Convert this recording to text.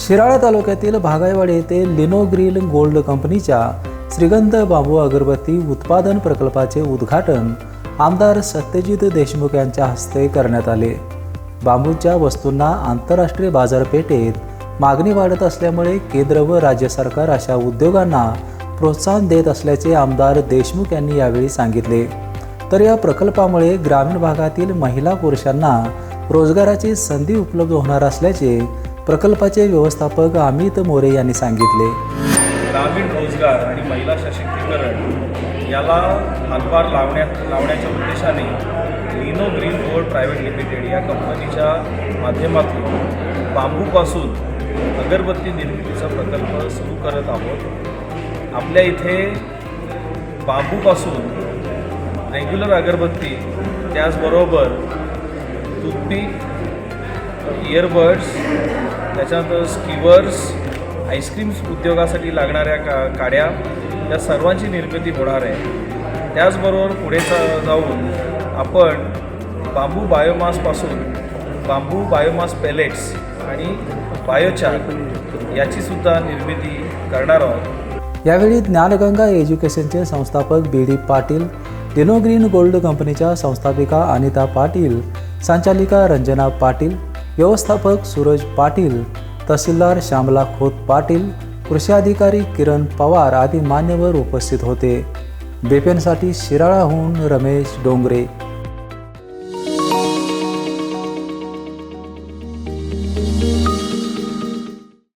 शिराळा तालुक्यातील भागायवाडी येथे लिनो grill gold कंपनीच्या श्रीगंध बांबू अगरबत्ती उत्पादन प्रकल्पाचे उद्घाटन आमदार सत्यजित देशमुख यांच्या हस्ते करण्यात आले. बांबूच्या वस्तूंना आंतरराष्ट्रीय बाजारपेठेत मागणी वाढत असल्यामुळे केंद्र व राज्य सरकार अशा उद्योगांना प्रोत्साहन देत असल्याचे आमदार देशमुख यांनी यावेळी सांगितले. तर या प्रकल्पामुळे ग्रामीण भागातील महिला पुरुषांना रोजगाराची संधी उपलब्ध होणार असल्याचे प्रकल्पाचे व्यवस्थापक अमित मोरे यांनी सांगितले. ग्रामीण रोजगार आणि महिला सशक्तीकरण याला हातभार लावण्या लावण्याच्या उद्देशाने Lino green gold private limited या कंपनीच्या माध्यमातून बांबूपासून अगरबत्ती निर्मितीचा प्रकल्प सुरू करत आहोत. आपल्या इथे बांबूपासून रेग्युलर अगरबत्ती त्याचबरोबर टूथपिक इयरबड्स त्याच्यानंतर स्किवर्स आईस्क्रीम्स उद्योगासाठी लागणाऱ्या का काड्या या सर्वांची निर्मिती होणार आहे. त्याचबरोबर पुढे जा- जाऊन आपण बांबू बायोमासपासून बांबू बायोमास पेलेट्स आणि बायोचार याचीसुद्धा निर्मिती करणार आहोत. यावेळी ज्ञानगंगा एज्युकेशनचे संस्थापक B D Patil डेनो green gold कंपनीच्या संस्थापिका अनिता पाटील संचालिका रंजना पाटील व्यवस्थापक सूरज पाटील तहसीलदार श्यामला खोत पाटील कृषी अधिकारी किरण पवार आदी मान्यवर उपस्थित होते. बेपेनसाठी शिराळाहून रमेश डोंगरे.